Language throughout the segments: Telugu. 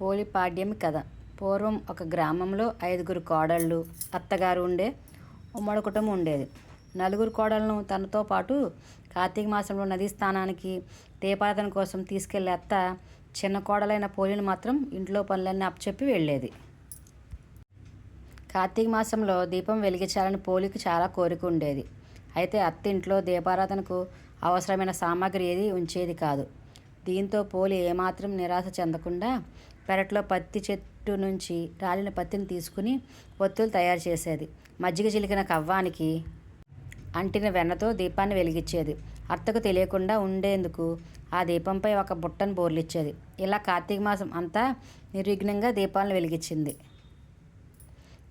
పోలిపాడ్యం కథ. పూర్వం ఒక గ్రామంలో ఐదుగురు కోడళ్ళు అత్తగారు ఉండే ఉమ్మడి కుటుంబం ఉండేది. నలుగురు కోడళ్ళను తనతో పాటు కార్తీక మాసంలో నదీ స్థానానికి దీపారాధన కోసం తీసుకెళ్ళే అత్త చిన్న కోడలైన పోలిని మాత్రం ఇంట్లో పనులన్నీ అప్పచెప్పి వెళ్ళేది. కార్తీక మాసంలో దీపం వెలిగించాలని పోలికి చాలా కోరిక ఉండేది. అయితే అత్త ఇంట్లో దీపారాధనకు అవసరమైన సామాగ్రి ఏది ఉంచేది కాదు. దీంతో పోలి ఏమాత్రం నిరాశ చెందకుండా పెరట్లో పత్తి చెట్టు నుంచి రాలిన పత్తిని తీసుకుని ఒత్తులు తయారు చేసేది. మజ్జిగ చిలికిన కవ్వానికి అంటిన వెన్నతో దీపాన్ని వెలిగించేది. అత్తకు తెలియకుండా ఉండేందుకు ఆ దీపంపై ఒక బుట్టను బోర్లిచ్చేది. ఇలా కార్తీక మాసం అంతా నిర్విఘ్నంగా దీపాలను వెలిగించింది.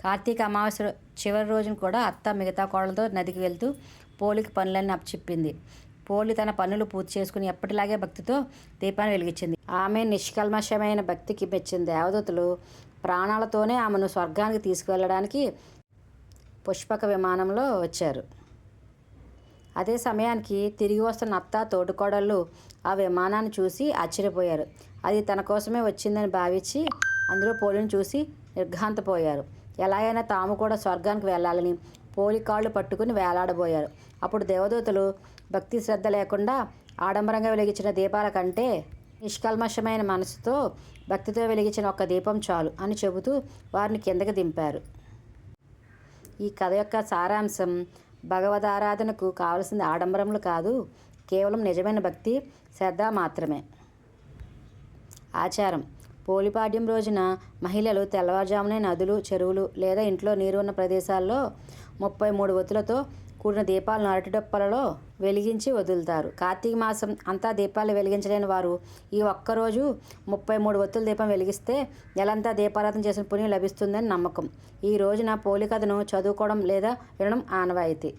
కార్తీక అమావాస్య చివరి రోజున కూడా అత్త మిగతా కోడలతో నదికి వెళ్తూ పోలికి పనులన్నీ అప్పచెప్పింది. పోలి తన పనులు పూర్తి చేసుకుని ఎప్పటిలాగే భక్తితో దీపాన్ని వెలిగించింది. ఆమె నిష్కల్మషమైన భక్తికి మెచ్చిన దేవదూతలు ప్రాణాలతోనే ఆమెను స్వర్గానికి తీసుకువెళ్ళడానికి పుష్పక విమానంలో వచ్చారు. అదే సమయానికి తిరిగి వస్తున్న అత్త తోటికోడళ్ళు ఆ విమానాన్ని చూసి ఆశ్చర్యపోయారు. అది తన కోసమే వచ్చిందని భావించి అందులో పోలిని చూసి నిర్ఘాంతపోయారు. ఎలాగైనా తాము కూడా స్వర్గానికి వెళ్ళాలని పోలికాళ్ళు పట్టుకుని వేలాడబోయారు. అప్పుడు దేవదూతలు భక్తి శ్రద్ధ లేకుండా ఆడంబరంగా వెలిగించిన దీపాల కంటే నిష్కల్మషమైన మనసుతో భక్తితో వెలిగించిన ఒక్క దీపం చాలు అని చెబుతూ వారిని కిందకి దింపారు. ఈ కథ యొక్క సారాంశం భగవదారాధనకు కావలసింది ఆడంబరములు కాదు కేవలం నిజమైన భక్తి శ్రద్ధ మాత్రమే. ఆచారం. పోలిపాడ్యం రోజున మహిళలు తెల్లవారుజామునే నదులు చెరువులు లేదా ఇంట్లో నీరు ఉన్న ప్రదేశాల్లో ముప్పై మూడు ఒత్తులతో కూడిన దీపాలను అరటిడొప్పలలో వెలిగించి వదులుతారు. కార్తీక మాసం అంతా దీపాలు వెలిగించలేని వారు ఈ ఒక్కరోజు ముప్పై మూడు ఒత్తుల దీపం వెలిగిస్తే నెలంతా దీపారాధన చేసిన పుణ్యం లభిస్తుందని నమ్మకం. ఈ రోజున పోలికథను చదువుకోవడం లేదా వినడం ఆనవాయితీ.